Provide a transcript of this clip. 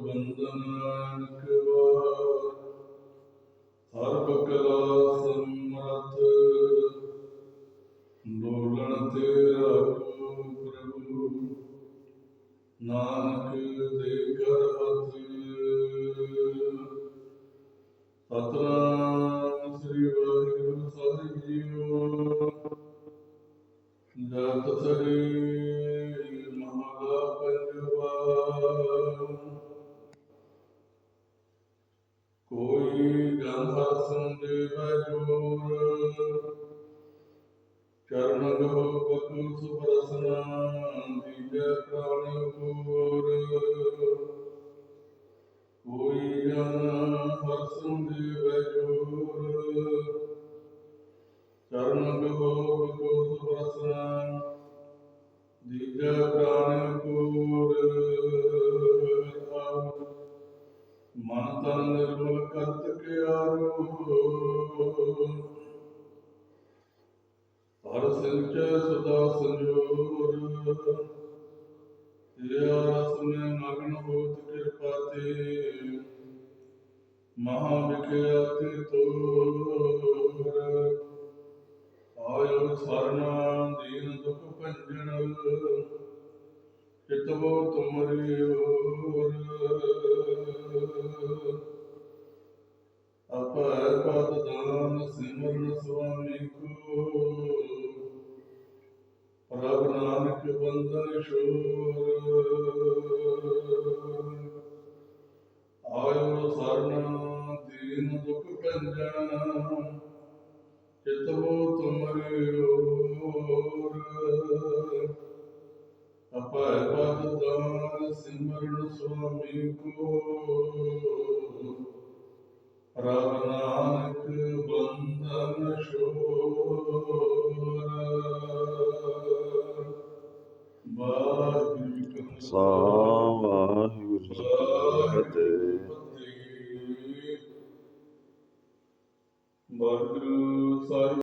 ਬੰਦਨ ਕਵਾ ਸਰਬ ਕਲਾ ਚਰਨ ਗੋ ਬਕੂ ਸੁਪਰਸਨਾ ਦੀਜੈ ਪ੍ਰਾਣ ਤਨ ਨਿਰਮਲ ਕਰਤ ਕਿਆਰੋ ਹਰ ਸੰਚੈ ਸਦਾ ਸੰਜੋਰ। ਤੇਰਾ ਰਸ ਮੈਂ ਮਗਨ ਹੋਤ ਕਿਰਪਾ ਤੇ। ਮਹਾ ਵਿਖਿਆ ਤੇ ਤੋਰ। ਆਇਓ ਸਰਨਾ ਦੀਨ ਦੁਖ ਭੰਜਨ। ਕਿਤਬੋ ਤੁਮਰੀ ਓਰ ਪ੍ਰਭ ਨਾਨਕ ਬੰਦਨ ਸ਼ੋਰ ਆਇਓ ਸਰਨਾ ਦੀਨ ਦੁਖ ਭੰਜਨ ਚਿਤਵੋ ਤੁਮਰੇ ਓਰ ਅਪੈ ਪਦ ਦਾਨ ਸਿਮਰਨ ਸੁਆਮੀ ਕੋ ਪ੍ਰਭ ਨਾਨਕ ਜੀ ਵਾਹਿਗੁਰੂ ਜੀ ਕੀ ਫਤਿਹ ਵਾਹਿਗੁਰੂ ਸਾਹਿਬ